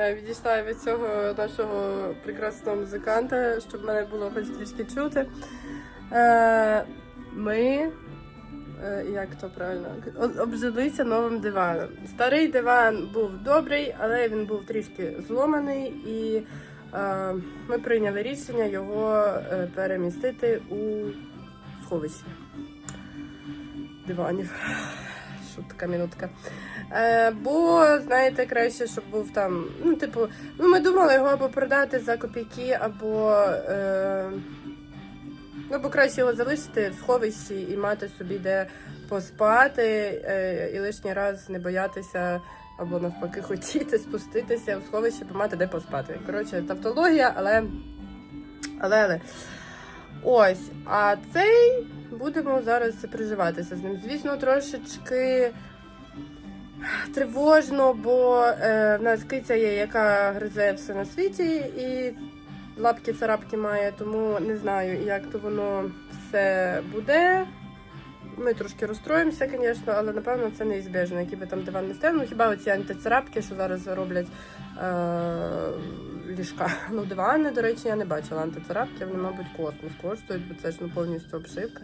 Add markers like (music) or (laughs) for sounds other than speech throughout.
Я відійшла від цього нашого прекрасного музиканта, щоб мене було хоч трішки чути. Е, Ми, е, як то правильно, обжилися новим диваном. Старий диван був добрий, але він був трішки зломаний, і е, ми прийняли рішення його е, перемістити у сховище диванів. Шутка, минутка. Е, бо, знаєте, краще, щоб був там. Ну, типу, ну ми думали його або продати за копійки, або. Е, ну, або краще його залишити в сховищі і мати собі де поспати, е, і лишній раз не боятися, або навпаки хотіти спуститися в сховище, бо мати де поспати. Коротше, тавтологія, але. Але, але. Ось, а цей будемо зараз приживатися з ним. Звісно, трошечки тривожно, бо е, в нас киця є, яка гризе все на світі, і лапки царапки має, тому не знаю, як то воно все буде. Ми трошки розстроїмося, звісно, але напевно це неізбіжно, які би там диван не став. Ну хіба оці антицарапки, що зараз роблять е- ліжка. Ну, дивани, до речі, я не бачила антицарапки, вони, мабуть, космос коштують, бо це ж ну, повністю обшивка.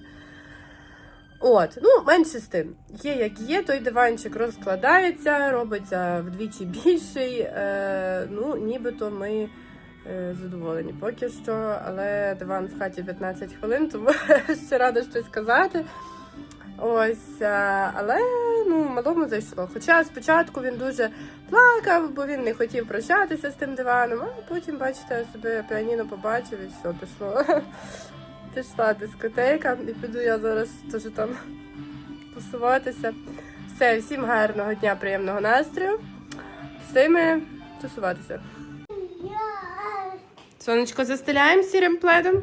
От, ну, менше з тим. Є як є, той диванчик розкладається, робиться вдвічі більший. Е, ну, нібито ми е, задоволені поки що, але диван в хаті 15 хвилин, тому (laughs) ще рада щось сказати. Ось, е, але ну, малому зайшло. Хоча спочатку він дуже плакав, бо він не хотів прощатися з тим диваном, а потім, бачите, себе піаніно побачив і все, пішло. (laughs) Пішла дискотека, і піду я зараз теж там тусуватися. Все, всім гарного дня, приємного настрою. Пішли тусуватися. Сонечко, застеляємо сірим пледом.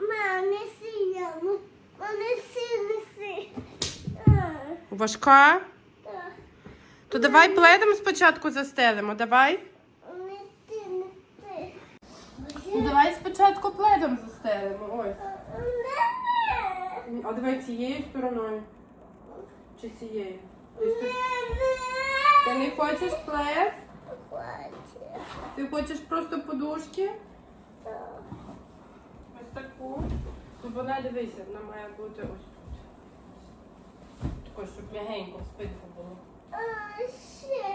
Мам, неси яму. Мам, неси, неси. Важка. так. То давай пледом спочатку застелимо. Давай. Давай спочатку пледом застелимо. Ой. А давай цією стороною. Чи цією? Ти, не, хочеш плед? Ти хочеш просто подушки? Так. Ось таку. Ну вона дивися, вона має бути ось тут. Тако, щоб м'ягенько в спинку було.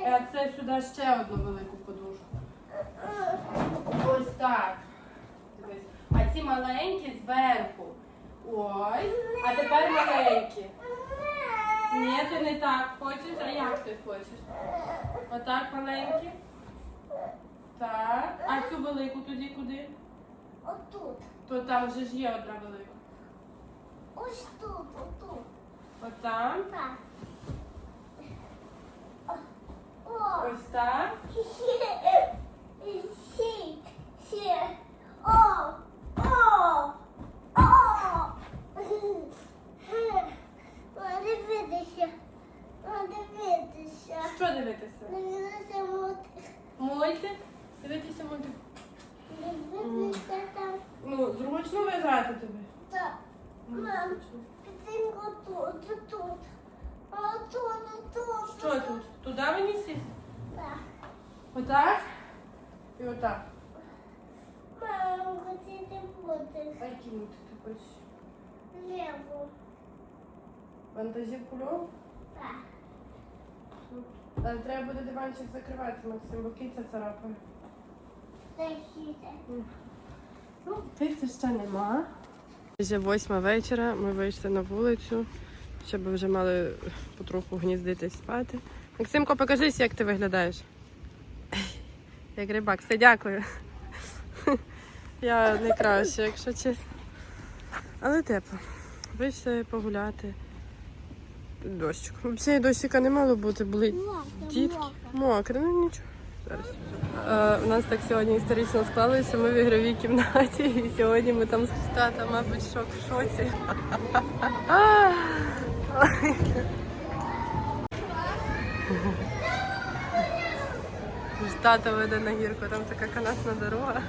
А це сюди ще одну велику подушку. Ось так. Дивись. А ці маленькі зверху. Ось. А тепер маленькі. Ні, ти не так хочеш, а як ти хочеш? Отак маленькі. Так. А цю велику тоді куди? Отут. То там вже ж є одна велика. Ось тут, отут. Отам. Так. Ось так. (laughs) Що дивитися? Дивитися мультик. Мультик? Дивитися мультик. Дивитися там. Ну, зручно лежати тобі. Так. Мам, картинку тут, тут. А тут, тут. Що тут? Туди мені сісти? Так. Отак? І отак. Мам, куди ти будеш? А які мультик ти хочеш? Леву. Вантажівку льов? Так. Але треба буде диванчик закривати, Максим, бо киця царапає. Захіте. Ну, киці ще нема. Вже восьма вечора, ми вийшли на вулицю, щоб вже мали потроху гніздитись спати. Максимко, покажись, як ти виглядаєш. Як рибак, все дякую. (laughs) Я не краще, якщо чесно. Але тепло. Вийшли погуляти. Дощик. Взагалі дощика не мало бути, були дітки. Мокре, ну нічого. Зараз. Е, у нас так сьогодні історично склалося. Ми в ігровій кімнаті, і сьогодні ми там з тата, мабуть, шок в шоці. (laughs) тато веде на гірку, там така канатна дорога.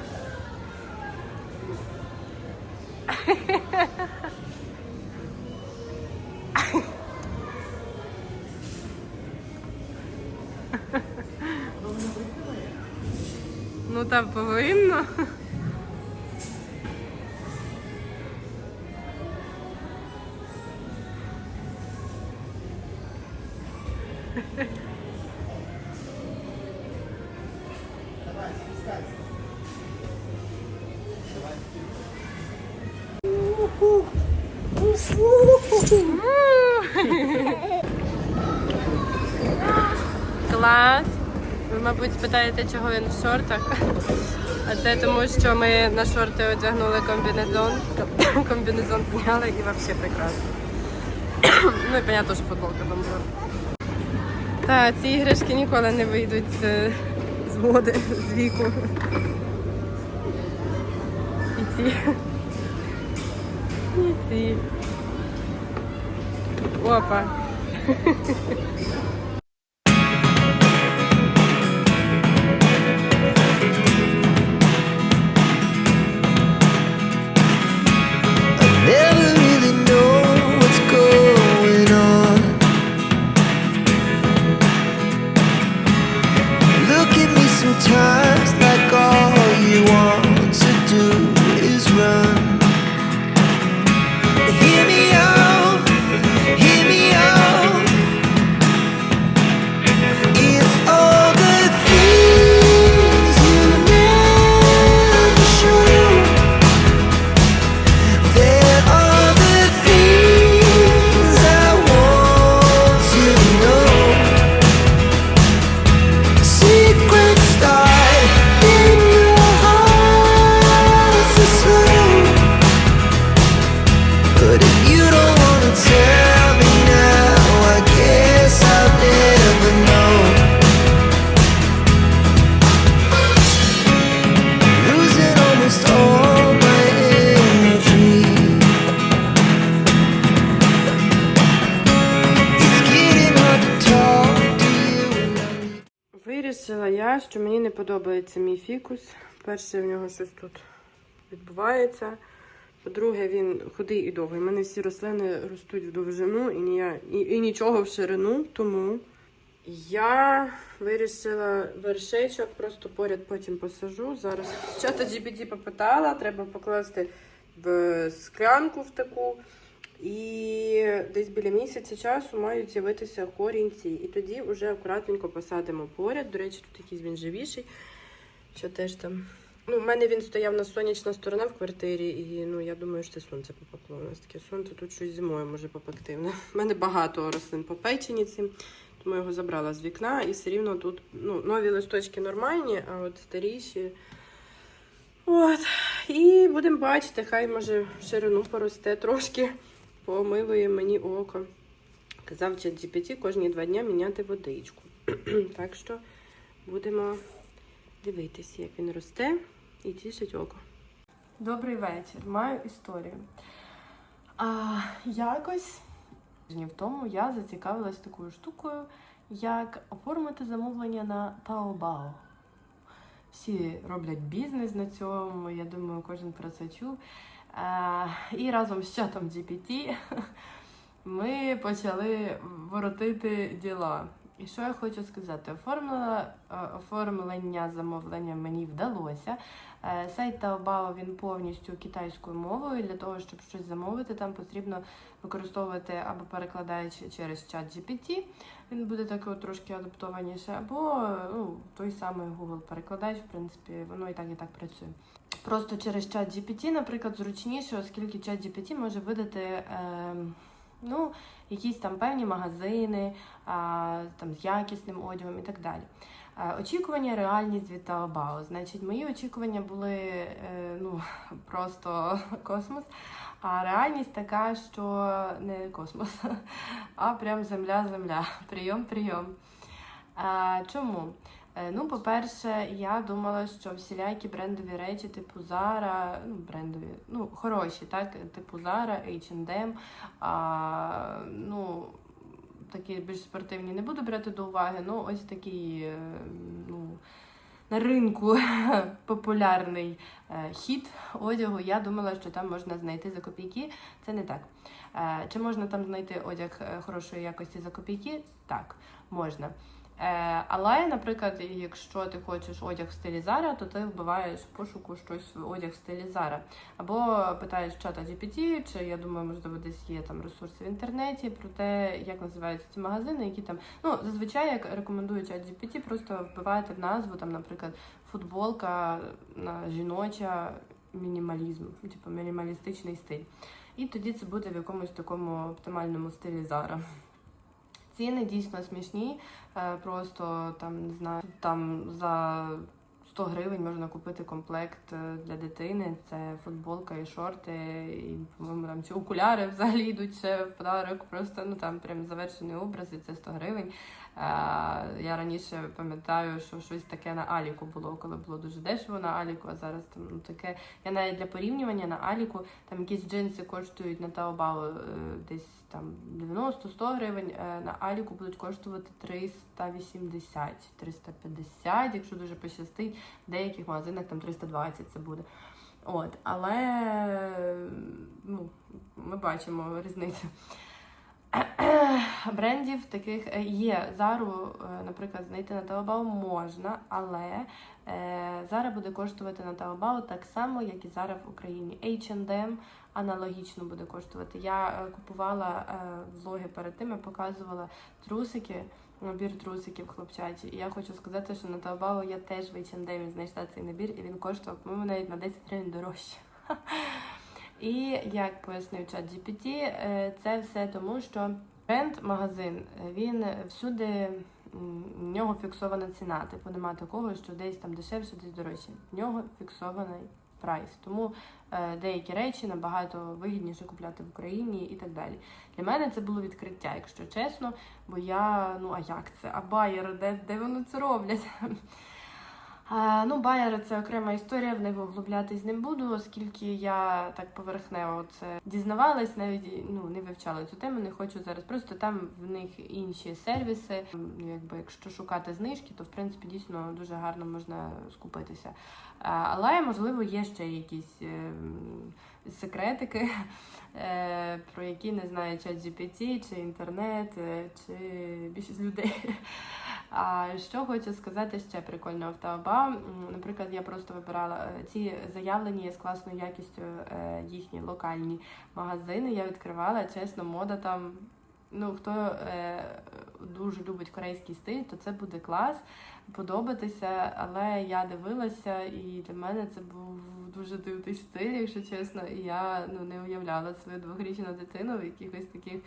Ну так повинно. Мабуть, спитаєте, чого він в шортах. А це тому, що ми на шорти одягнули комбінезон. (coughs) Комбінезон зняли і взагалі прекрасно. (coughs) ну і понятно, що футболка там була. Так, ці іграшки ніколи не вийдуть з, з води, з віку. І ці. І ці. Опа. (laughs) Вирішила я, що мені не подобається мій фікус. Перше, в нього щось тут відбувається. По-друге, він худий і довгий. У мене всі рослини ростуть в довжину і, ні, і, і нічого в ширину. Тому я вирішила вершечок просто поряд потім посажу. Зараз чата GPT попитала, треба покласти в склянку в таку. І десь біля місяця часу мають з'явитися корінці. І тоді вже акуратненько посадимо поряд. До речі, тут якийсь він живіший. Що теж там. Ну, в мене він стояв на сонячна сторона в квартирі, і ну я думаю, що це сонце попекло. У нас таке сонце тут щось зимою може попекти. (laughs) У мене багато рослин попечені цим, тому я його забрала з вікна, і все рівно тут ну, нові листочки нормальні, а от старіші. От. І будемо бачити, хай може ширину поросте трошки, помилує мені око. Казав чат кожні два дні міняти водичку. (clears throat) так що будемо дивитися, як він росте і тішить око. Добрий вечір. Маю історію. А, якось тижнів тому я зацікавилась такою штукою, як оформити замовлення на Taobao. Всі роблять бізнес на цьому, я думаю, кожен про це чув. Е, і разом з чатом GPT (laughs) ми почали воротити діла. І що я хочу сказати? Оформила, е, оформлення замовлення мені вдалося. Е, Сайт Taobao він повністю китайською мовою. Для того, щоб щось замовити, там потрібно використовувати або перекладаючи через чат GPT, він буде такий трошки адаптованіше, або ну, той самий Google перекладач, в принципі, воно і так і так працює. Просто через чат GPT, наприклад, зручніше, оскільки чат GPT може видати. Е, Ну, якісь там певні магазини, а, там з якісним одягом і так далі. Е, Очікування, реальність від Taobao. Значить, мої очікування були е, ну, (laughs) просто космос. А реальність така, що не космос, (laughs) а прям земля-земля. Прийом, прийом. А, чому? Е, Ну, по-перше, я думала, що всілякі брендові речі, типу Zara, ну, брендові, ну, хороші, так, типу Zara, H&M, а, ну, такі більш спортивні не буду брати до уваги, ну, ось такий, е, ну, на ринку (laughs) популярний е, хід одягу. Я думала, що там можна знайти за копійки. Це не так. Чи можна там знайти одяг хорошої якості за копійки? Так, можна. Е, але, наприклад, якщо ти хочеш одяг в стилі Zara, то ти вбиваєш в пошуку щось одяг в стилі Zara. Або питаєш чата GPT, чи я думаю, можливо, десь є там ресурси в інтернеті про те, як називаються ці магазини, які там. Ну, зазвичай, як рекомендує чат GPT, просто вбиваєте в назву, там, наприклад, футболка на жіноча мінімалізм, типу мінімалістичний стиль. І тоді це буде в якомусь такому оптимальному стилі Zara. Ціни дійсно смішні. Е, Просто там не знаю, там за 100 гривень можна купити комплект е, для дитини. Це футболка і шорти, і по-моєму там ці окуляри взагалі йдуть ще в подарок. Просто ну там прям завершений образ, і це 100 гривень. Е, Я раніше пам'ятаю, що щось таке на Аліку було, коли було дуже дешево на Аліку, а зараз там ну таке. Я навіть для порівнювання на Аліку там якісь джинси коштують на Таобао десь там 90-100 гривень. е, На Аліку будуть коштувати 380, 350, якщо дуже пощастить. В деяких магазинах там 320 це буде. От, але ну, ми бачимо різницю. (coughs) Брендів таких е, є. Зару, е, наприклад, знайти на Taobao можна, але е, Зара буде коштувати на Taobao так само, як і Зара в Україні. H&M аналогічно буде коштувати. Я е, купувала е, влоги перед тим, я показувала трусики, набір трусиків хлопчачі. І я хочу сказати, що на Taobao я теж в H&M знайшла цей набір, і він коштував, по-моєму, навіть на 10 гривень дорожче. (laughs) І як пояснив чат GPT, е, це все тому, що бренд-магазин він всюди в нього фіксована ціна. Типу нема такого, що десь там дешевше, десь дорожче. В нього фіксований прайс. Тому е, деякі речі набагато вигідніше купляти в Україні і так далі. Для мене це було відкриття, якщо чесно. Бо я, ну а як це? А байер, де, де вони це роблять? Ну, Байер це окрема історія, в них углублятись не буду, оскільки я так поверхнево це дізнавалась, навіть ну не вивчала цю тему, не хочу зараз. Просто там в них інші сервіси. Ну, Якби якщо шукати знижки, то в принципі дійсно дуже гарно можна скупитися. Але можливо є ще якісь е, секретики, (laughs) е, про які не знає чат GPT, чи інтернет, е, чи більшість людей. А що хочу сказати ще прикольного в Таоба. Наприклад, я просто вибирала е, ці заявлені з класною якістю е, їхні локальні магазини. Я відкривала, чесно, мода там. Ну, хто е, дуже любить корейський стиль, то це буде клас, подобатися. Але я дивилася, і для мене це був дуже дивний стиль, якщо чесно. І я ну, не уявляла свою двохрічну дитину в якихось таких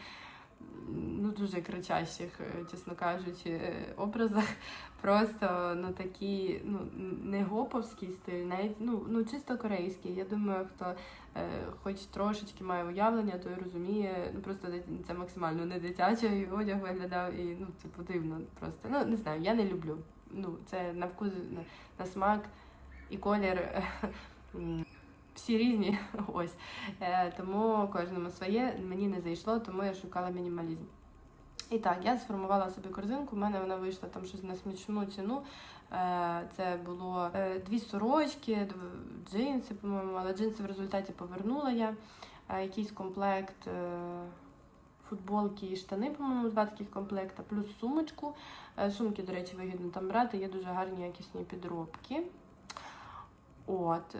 ну, дуже кричащих, е, чесно кажучи, е, образах. (laughs) Просто ну такі, ну не гоповський стиль, навіть ну, ну чисто корейський. Я думаю, хто е, хоч трошечки має уявлення, той розуміє. Ну просто це максимально не дитячий одяг виглядав, і ну це подивно. Просто ну не знаю, я не люблю. Ну це на вкус, на, на смак і колір. (laughs) Всі різні, (laughs) ось. Е, тому кожному своє мені не зайшло, тому я шукала мінімалізм. І так, я сформувала собі корзинку, в мене вона вийшла там щось на смішну ціну. Е, Це було е, дві сорочки, джинси, по-моєму, але джинси в результаті повернула я. Якийсь комплект футболки і штани, по-моєму, два таких комплекта, плюс сумочку. Сумки, до речі, вигідно там брати, є дуже гарні якісні підробки. От.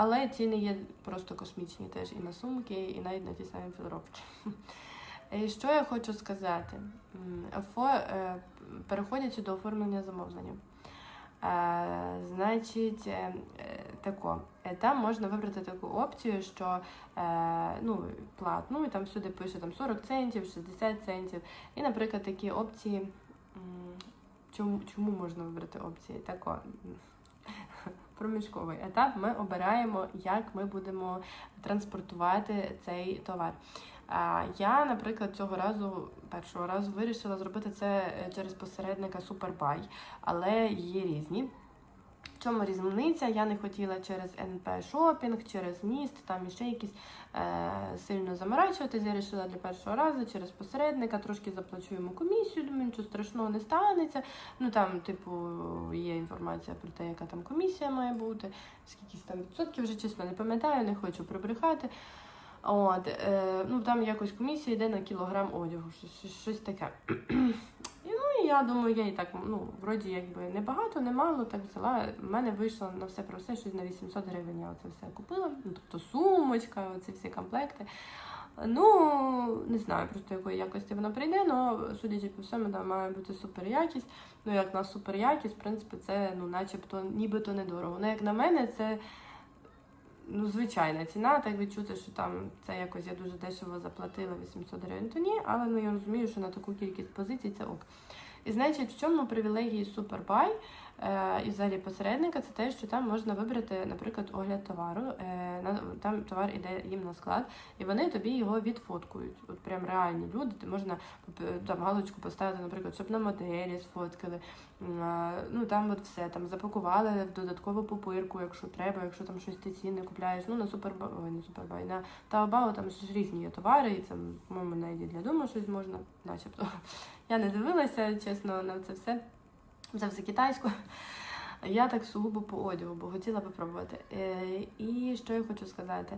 Е, але ціни є просто космічні теж і на сумки, і навіть на ті самі підробки. І (laughs) що я хочу сказати? Е, переходячи до оформлення замовлення. Е, значить, е, е, тако, е, там можна вибрати таку опцію, що е, ну, платну, і там всюди пише там 40 центів, 60 центів. І, наприклад, такі опції. Чому, чому можна вибрати опції? Тако. Проміжковий етап ми обираємо, як ми будемо транспортувати цей товар. Я, наприклад, цього разу, першого разу, вирішила зробити це е, через посередника Superbuy, але є різні. Чому різниця? Я не хотіла через НП шопінг, через міст, там іще якісь е, сильно заморачуватися. Я вирішила для першого разу через посередника, трошки заплачу йому комісію, думаю, нічого страшного не станеться. Ну там, типу, є інформація про те, яка там комісія має бути, скільки там відсотків вже чесно не пам'ятаю, не хочу прибрехати. От, е, ну там якось комісія йде на кілограм одягу, щось, щось таке. Я думаю, я і так, ну, вроді якби небагато, немало, так взяла. У мене вийшло на все про все, щось на 800 гривень. Я оце все купила. Ну, тобто сумочка, оці всі комплекти. Ну, не знаю просто якої якості вона прийде, але судячи по всьому, да, має бути супер якість. Ну, як на супер якість, в принципі, це ну, начебто нібито недорого. Ну, як на мене, це ну, звичайна ціна, так відчути, що там це якось я дуже дешево заплатила 800 гривень, то ні, але ну, я розумію, що на таку кількість позицій це ок. І значить, в чому привілегії Супербай е, і взагалі посередника, це те, що там можна вибрати, наприклад, огляд товару. Е, там товар іде їм на склад, і вони тобі його відфоткують. От прям реальні люди, можна там галочку поставити, наприклад, щоб на моделі сфоткали. Ну там от все там запакували в додаткову пупирку, якщо треба, якщо там щось ти цінне купляєш. Ну на супербай, ой, не супербай, на Таобао там ж різні є товари, і це, по-моєму, навіть для дому щось можна, начебто. Я не дивилася, чесно, на це все. Це все китайську. Я так сугубо по одягу, бо хотіла попробувати. Е, і що я хочу сказати?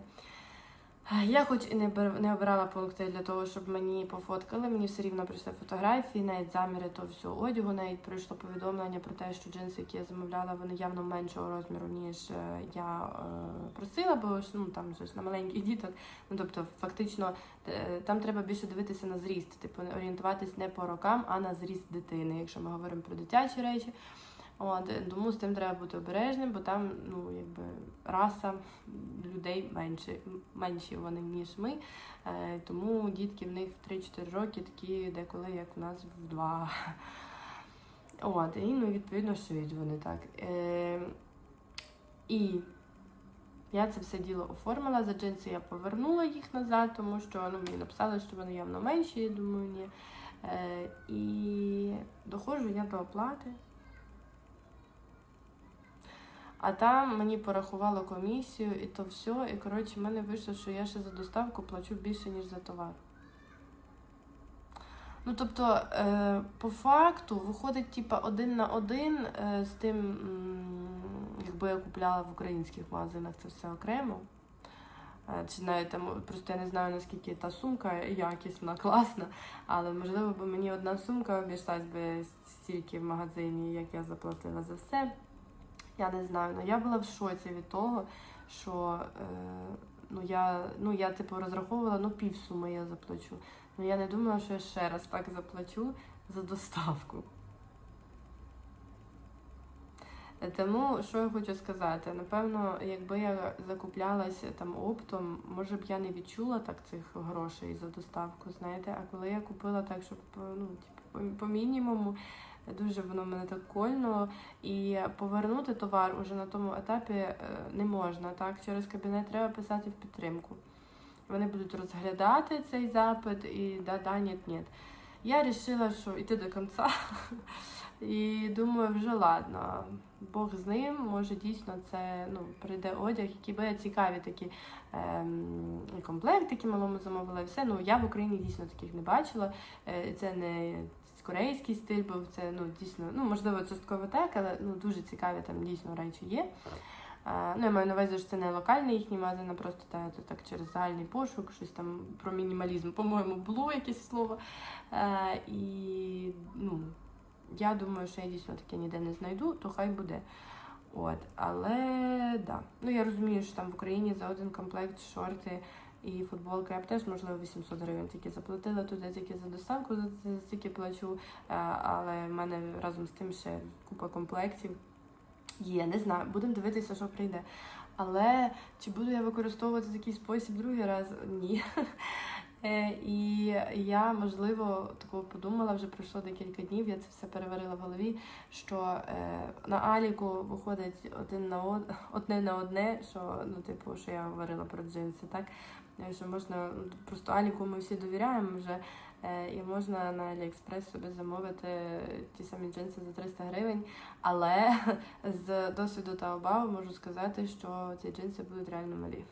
Я хоч і не, не обирала пункти для того, щоб мені пофоткали, мені все рівно прийшли фотографії, навіть заміри того всього одягу, навіть прийшло повідомлення про те, що джинси, які я замовляла, вони явно меншого розміру, ніж е, я е, просила, бо ж ну там ж на маленьких діток. Ну тобто, фактично, е, там треба більше дивитися на зріст, типу орієнтуватись не по рокам, а на зріст дитини, якщо ми говоримо про дитячі речі. От, тому з тим треба бути обережним, бо там ну, якби, раса людей менше, менші вони, ніж ми. Е, тому дітки в них в 3-4 роки такі деколи, як у нас в 2. От, і ну, відповідно шиють вони так. Е, і я це все діло оформила. За джинси я повернула їх назад, тому що ну, мені написали, що вони явно менші, я думаю, ні. Е, і доходжу я до оплати. А там мені порахувало комісію і то все. І коротше, в мене вийшло, що я ще за доставку плачу більше, ніж за товар. Ну, тобто, е, по факту виходить, типа, один на один е, з тим, якби я купляла в українських магазинах це все окремо. Е, Чи навіть там просто я не знаю наскільки та сумка якісна, (laughs) класна, але можливо би мені одна сумка обійшлась би стільки в магазині, як я заплатила за все. Я не знаю. Ну я була в шоці від того, що е, ну я ну я типу розраховувала, ну півсуми я заплачу. Ну я не думала, що я ще раз так заплачу за доставку. Тому що я хочу сказати, напевно, якби я закуплялася там оптом, може б я не відчула так цих грошей за доставку, знаєте. А коли я купила так, щоб ну, типу, по мінімуму, дуже воно мене так кольнуло. І повернути товар уже на тому етапі е, не можна. Так, через кабінет треба писати в підтримку. Вони будуть розглядати цей запит і да, да, ні, ні. Я вирішила, що йти до кінця. І думаю, вже ладно, Бог з ним, може дійсно це ну, прийде одяг, який буде цікаві такі ем, і комплектики малому замовила. і Все. Ну, я в Україні дійсно таких не бачила. Е, Це не корейський стиль, був це ну, дійсно, ну, можливо, частково так, але ну, дуже цікаві там дійсно речі є. Е, Ну, я маю на увазі, що це не локальний їхній магазин, а просто та, то так через загальний пошук, щось там про мінімалізм, по-моєму, було якесь слово. Е, і ну, я думаю, що я дійсно таке ніде не знайду, то хай буде. От, але да. Ну я розумію, що там в Україні за один комплект шорти і футболка я б теж, можливо, 800 гривень тільки заплатила туди, тільки за доставку за це стільки плачу. Е, Але в мене разом з тим ще купа комплектів. Є, не знаю, будемо дивитися, що прийде. Але чи буду я використовувати такий спосіб другий раз? Ні. (laughs) Е, І я, можливо, такого подумала, вже пройшло декілька днів, я це все переварила в голові, що е, на Аліку виходить один на од... (laughs) одне на одне, що ну, типу, що я говорила про джинси, так? Що можна ну, просто Аліку ми всі довіряємо вже, е, і можна на Аліекспрес собі замовити ті самі джинси за 300 гривень. Але (laughs) з досвіду та Таобао можу сказати, що ці джинси будуть реально малі.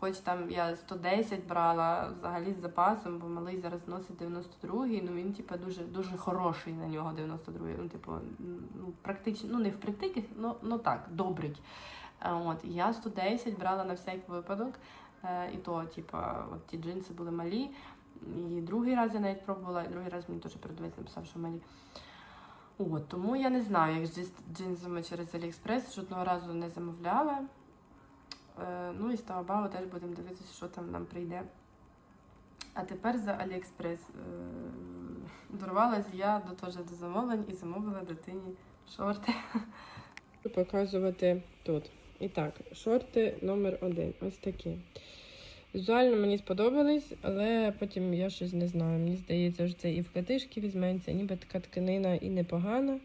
Хоч там я 110 брала взагалі з запасом, бо малий зараз носить 92-й, ну він типу, дуже дуже хороший на нього 92-й. Ну, типу, ну практично, ну не в практиці, ну, ну так, добрий. Е, От, я 110 брала на всяк випадок. Е, І то, типу, от ті джинси були малі. І другий раз я навіть пробувала, і другий раз мені теж продавець написав, що мені. От, тому я не знаю, як з джинсами через Аліекспрес жодного разу не замовляла. Е, ну і з Таобао теж будемо дивитися, що там нам прийде. А тепер за Аліекспрес. Е, дорвалась я до теж до замовлень і замовила дитині шорти. Показувати тут. І так, шорти номер один. Ось такі. Візуально мені сподобались, але потім я щось не знаю. Мені здається, що це і в катишки візьметься, ніби така тканина і непогана.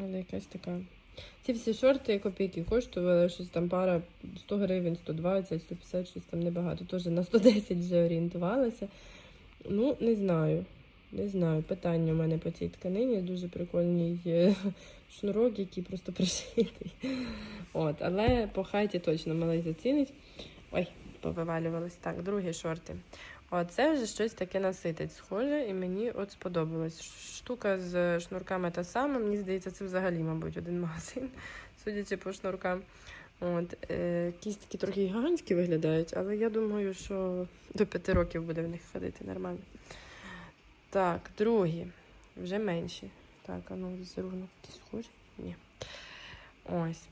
Але якась така. Ці всі шорти копійки коштували, щось там пара 100 гривень, 120, 150, щось там небагато. Теж на 110 вже орієнтувалася. Ну, не знаю. Не знаю. Питання у мене по цій тканині. Дуже прикольний е, шнурок, який просто (laughs) пришитий. От, але по хаті точно малий зацінить. Ой, повивалювалось. Так, другі шорти. Це вже щось таке наситить, схоже, і мені от сподобалось. Штука з шнурками та сама. Мені здається, це взагалі, мабуть, один магазин, (laughs) судячи по шнуркам. От, е, якісь трохи гігантські виглядають, але я думаю, що до п'яти років буде в них ходити нормально. Так, другі, вже менші. Так, а ну візерунок якісь схожі? Ні. Ось.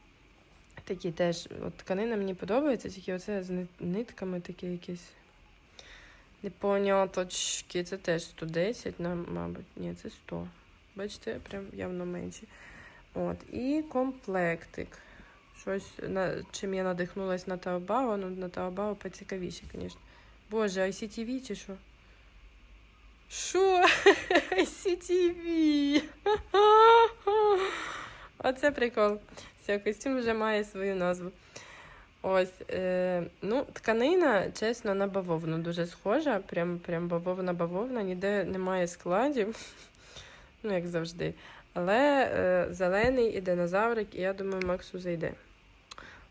Такі теж, от тканина мені подобається, тільки оце з нитками такі якісь. Непоняточки. Це теж 110, мабуть. Ні, це 100. Бачите, прям явно менші. От. І комплектик. Щось, на, чим я надихнулась на Таобао, ну на Таобао поцікавіше, звісно. Боже, ICTV чи що? Що? ICTV! (laughs) (laughs) Оце прикол. Все, костюм вже має свою назву. Ось, е, ну, тканина, чесно, на бавовну дуже схожа. Прям, прям бавовна бавовна, ніде немає складів. (laughs) Ну, як завжди. Але е, зелений і динозаврик, і я думаю, Максу зайде.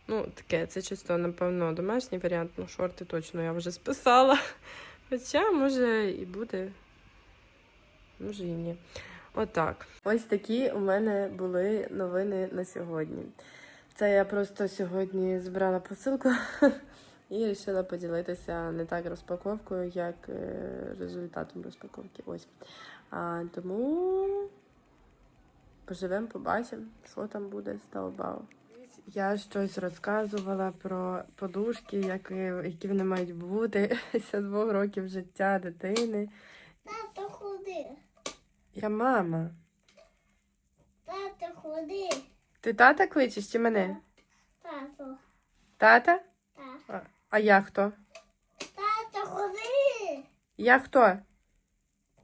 Ну, таке, це чисто, напевно, домашній варіант. Ну, шорти точно я вже списала. Хоча, може, і буде. Може і ні. Отак. Ось такі у мене були новини на сьогодні. Це я просто сьогодні збирала посилку (laughs) і вирішила поділитися не так розпаковкою, як е, результатом розпаковки. Ось. А, тому поживемо, побачимо, що там буде з Таобао. Я щось розказувала про подушки, які, які вони мають бути (laughs) після двох років життя дитини. Тато ходи. Я мама. Тато ходи. Ти тата кличеш чи мене? Тато. Тата? Так. А, а я хто? Тато ходи. Я хто?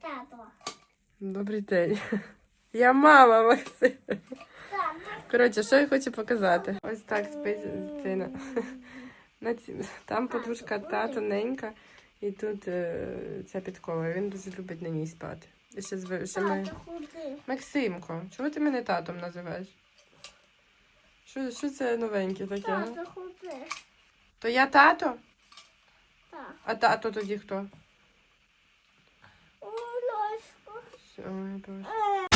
Тато. Добрий день. (laughs) Я мама Максим. Коротше, що я хочу показати? Ось так спить дитина. (laughs) Там подушка та тоненька, і тут е, ця підкова. Він дуже любить на ній спати. І ще, зв... ще ми... Максимко, чого ти мене татом називаєш? Що, що це новеньке таке? Тато худи. То я тато? Так. А тато тоді хто? Ой, Боже.